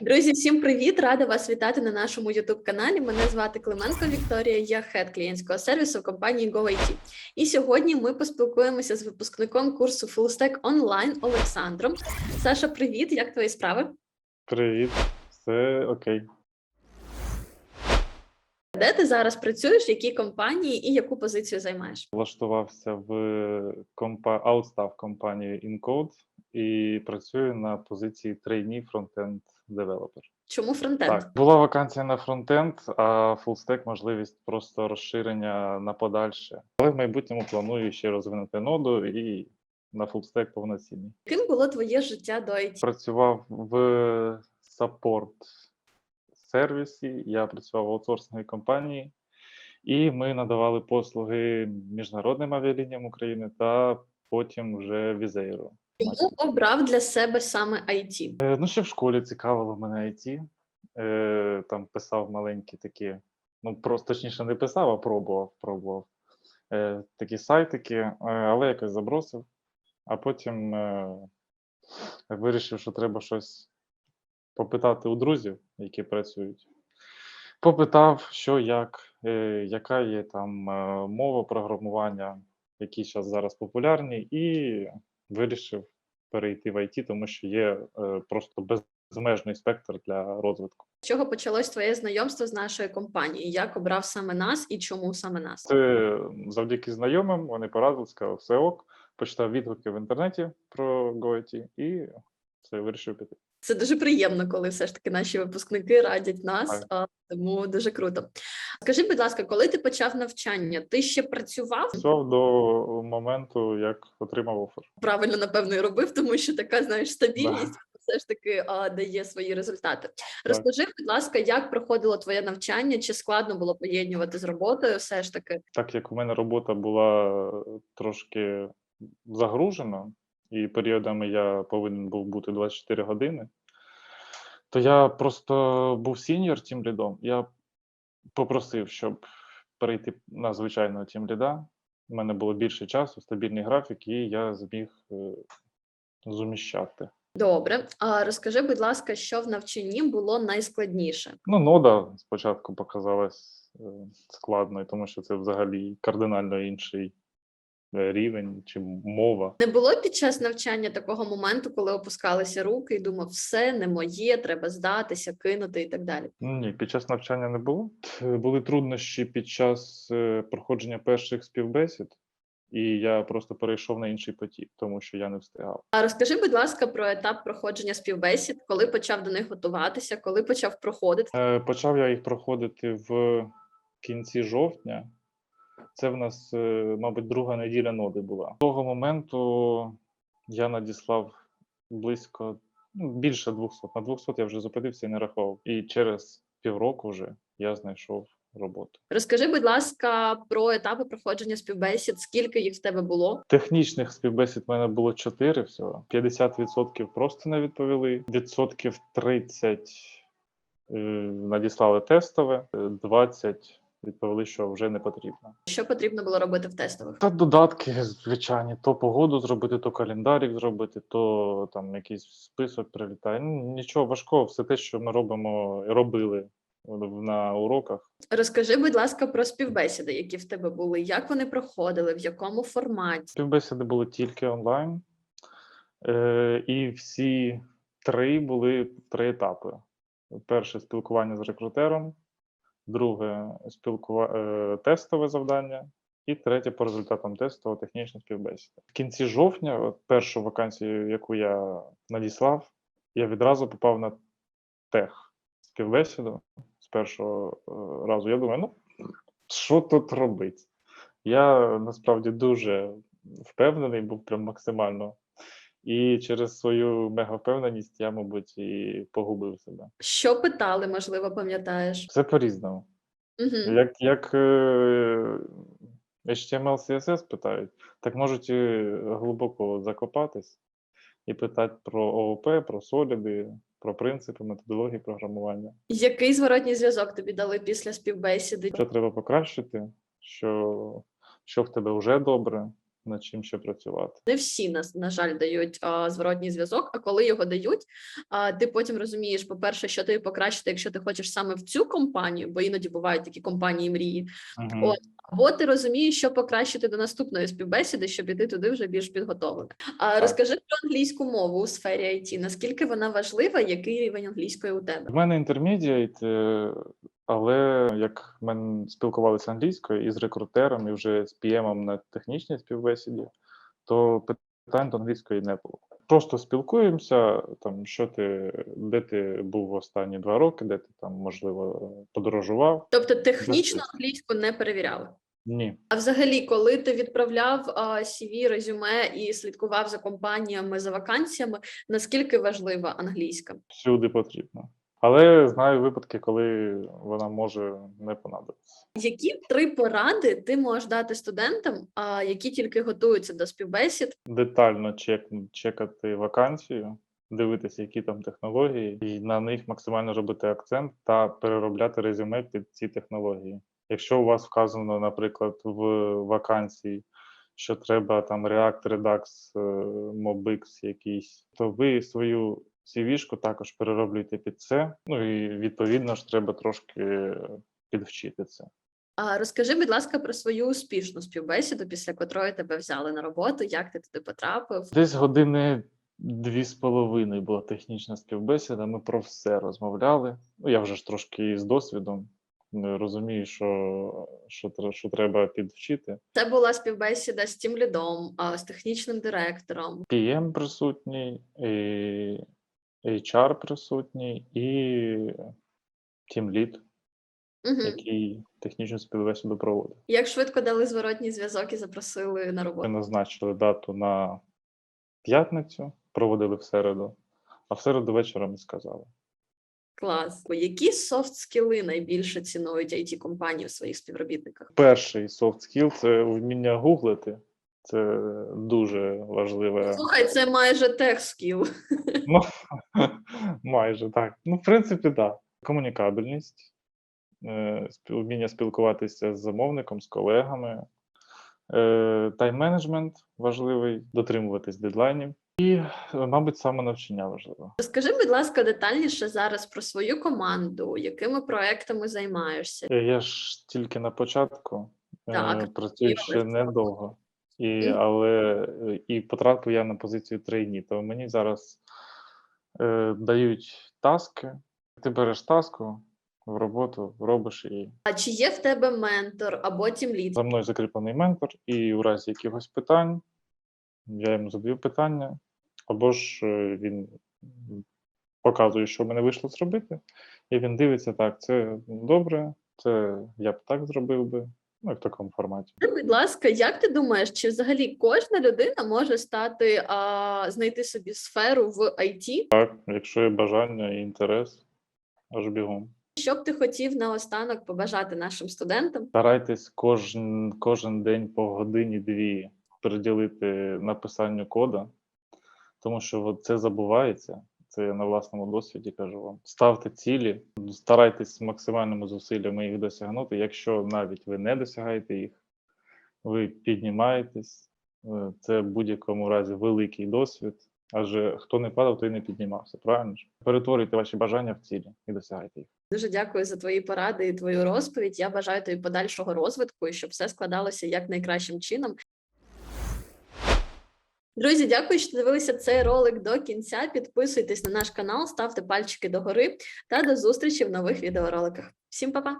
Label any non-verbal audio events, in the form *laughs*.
Друзі, всім привіт! Рада вас вітати на нашому youtube каналі. Мене звати Клименко Вікторія, я хед клієнтського сервісу в компанії GoIT. І сьогодні ми поспілкуємося з випускником курсу FullStack Online Олександром. Саша, привіт! Як твої справи? Привіт, все окей. Де ти зараз працюєш? В якій компанії і яку позицію займаєш? Влаштувався в компа... аутстав компанію InCode і працюю на позиції трейні фронтенд девелопер. Чому фронтенд? Так, була вакансія на фронтенд, а фулстек можливість просто розширення на подальше. Але в майбутньому планую ще розвинути ноду і на фулстек повноцінний. Ким було твоє життя до IT? Працював в саппорт сервісі, я працював в аутсорсинговій компанії, і ми надавали послуги міжнародним авіалініям України та потім вже візейру. Чому обрав для себе саме IT? Е, Ну, ще в школі цікавило мене IT. Е, Там писав маленькі такі, ну просто точніше не писав, а пробував, пробував е, такі сайтики, е, але якось забросив. А потім е, вирішив, що треба щось попитати у друзів, які працюють. Попитав, що як, е, яка є там е, мова програмування, які зараз зараз популярні, і вирішив перейти в IT, тому що є е, просто безмежний спектр для розвитку. З чого почалось твоє знайомство з нашою компанією? Як обрав саме нас і чому саме нас? Це завдяки знайомим, вони порадили, сказали, все ок, почитав відгуки в інтернеті про GoIT і це вирішив піти. Це дуже приємно, коли все ж таки наші випускники радять нас, а, тому дуже круто. Скажи, будь ласка, коли ти почав навчання, ти ще працював? Працював до моменту, як отримав офер. Правильно, напевно, і робив, тому що така, знаєш, стабільність *laughs* все ж таки а, дає свої результати. Розкажи, будь ласка, як проходило твоє навчання? Чи складно було поєднувати з роботою? Все ж таки, Так як у мене робота була трошки загружена, і періодами я повинен був бути 24 години, то я просто був сіньор тім лідом. Я попросив, щоб перейти на звичайного тім ліда. У мене було більше часу, стабільний графік, і я зміг е, зуміщати. добре. А розкажи, будь ласка, що в навчанні було найскладніше? Ну, нода спочатку показалась е, складною, тому що це взагалі кардинально інший рівень чи мова. Не було під час навчання такого моменту, коли опускалися руки і думав, все не моє, треба здатися, кинути і так далі. Ні, під час навчання не було. Е, Були труднощі під час е, проходження перших співбесід, і я просто перейшов на інший потік, тому що я не встигав. А розкажи, будь ласка, про етап проходження співбесід, коли почав до них готуватися, коли почав проходити. Е, Почав я їх проходити в кінці жовтня. Це в нас, е, мабуть, друга неділя ноди була. З того моменту я надіслав близько ну, більше 200. На 200 я вже зупинився і не рахував. І через півроку вже я знайшов роботу. Розкажи, будь ласка, про етапи проходження співбесід, скільки їх в тебе було? Технічних співбесід в мене було 4 всього. 50% просто не відповіли. Відсотків 30 е, надіслали тестове, е, 20 відповіли, що вже не потрібно. Що потрібно було робити в тестових? Та додатки, звичайні, то погоду зробити, то календарик зробити, то там якийсь список прилітає. Ну, нічого важкого, все те, що ми робимо, робили на уроках. Розкажи, будь ласка, про співбесіди, які в тебе були, як вони проходили, в якому форматі? Співбесіди були тільки онлайн, е, і всі три були три етапи: перше спілкування з рекрутером, друге спілкува... е, тестове завдання, і третє по результатам тесту технічна співбесіда. В кінці жовтня, першу вакансію, яку я надіслав, я відразу попав на тех співбесіду з першого е, разу. Я думаю, ну що тут робити? Я насправді дуже впевнений, був прям максимально. І через свою мегавпевненість я, мабуть, і погубив себе. Що питали, можливо, пам'ятаєш? Все по-різному. Угу. Як, як е, HTML, CSS питають, так можуть і глибоко закопатись і питати про ООП, про соліди, про принципи, методології програмування. Який зворотній зв'язок тобі дали після співбесіди? Що треба покращити, що, що в тебе вже добре, над чим ще працювати. Не всі нас, на жаль, дають а, зворотній зв'язок. А коли його дають, а, ти потім розумієш, по-перше, що тобі покращити, якщо ти хочеш саме в цю компанію, бо іноді бувають такі компанії мрії. Мгм. От. Або ти розумієш, що покращити до наступної співбесіди, щоб іти туди вже більш підготовлений. А розкажи про англійську мову у сфері IT. Наскільки вона важлива, який рівень англійської у тебе? В мене інтермедіат, е, але як ми спілкувалися англійською і з рекрутером, і вже з PM на технічній співбесіді, то питань до англійської не було. Просто спілкуємося, там що ти, де ти був останні два роки, де ти там, можливо, подорожував. Тобто технічно англійську не перевіряли. Ні. А взагалі, коли ти відправляв а, CV, резюме і слідкував за компаніями за вакансіями, наскільки важлива англійська? всюди потрібно. Але знаю випадки, коли вона може не понадобитися. Які три поради ти можеш дати студентам, а, які тільки готуються до співбесід? Детально чек, чекати вакансію, дивитися, які там технології, і на них максимально робити акцент та переробляти резюме під ці технології. Якщо у вас вказано, наприклад, в вакансії, що треба там React, Redux, е, MobX якийсь, то ви свою CV-шку також перероблюєте під це. Ну і відповідно ж треба трошки підвчити це. А розкажи, будь ласка, про свою успішну співбесіду, після котрої тебе взяли на роботу, як ти туди потрапив? Десь години дві з половиною була технічна співбесіда. Ми про все розмовляли. Ну, я вже ж трошки з досвідом е, розумію, що, що, що треба підвчити. Це була співбесіда з тім лідом, а, з технічним директором. PM присутній, і HR присутній, і Team Lead, Угу. який технічну співбесіду проводив. Як швидко дали зворотній зв'язок і запросили на роботу? Ми назначили дату на п'ятницю, проводили в середу, а в середу вечором і сказали. Клас. Які софт скіли найбільше цінують it компанії у своїх співробітниках? Перший soft skill – це вміння гуглити. Це дуже важливе. Слухай, це майже тех скіл. *laughs* Ну, майже так. Ну, в принципі, так. Да. Комунікабельність, е, вміння спілкуватися з замовником, з колегами, е, тайм-менеджмент важливий, дотримуватись дедлайнів. І, мабуть, самонавчання важливо. Розкажи, будь ласка, детальніше зараз про свою команду, якими проектами займаєшся? Е, Я ж тільки на початку Так, працюю ще недовго. І, але е, і потрапив я на позицію трейні, то мені зараз е, дають таски. Ти береш таску в роботу, робиш її. А чи є в тебе ментор або тімлід? За мною закріплений ментор, і у разі якихось питань я йому задаю питання, або ж е, він показує, що в мене вийшло зробити, і він дивиться, так, це добре, це я б так зробив би. Ну, в такому форматі. Будь ласка, як ти думаєш, чи взагалі кожна людина може стати а, знайти собі сферу в IT? Так, якщо є бажання і інтерес, аж бігом. Що б ти хотів наостанок побажати нашим студентам? Старайтесь кожен, кожен день по годині-дві приділити написанню кода, тому що це забувається. Це я на власному досвіді кажу вам. Ставте цілі, старайтесь максимальними зусиллями їх досягнути. Якщо навіть ви не досягаєте їх, ви піднімаєтесь. Е, Це в будь-якому разі великий досвід. Адже хто не падав, той не піднімався. Правильно ж? Перетворюйте ваші бажання в цілі і досягайте їх. Дуже дякую за твої поради і твою розповідь. Я бажаю тобі подальшого розвитку і щоб все складалося як найкращим чином. Друзі, дякую, що дивилися цей ролик до кінця. Підписуйтесь на наш канал, ставте пальчики догори та до зустрічі в нових відеороликах. Всім па-па!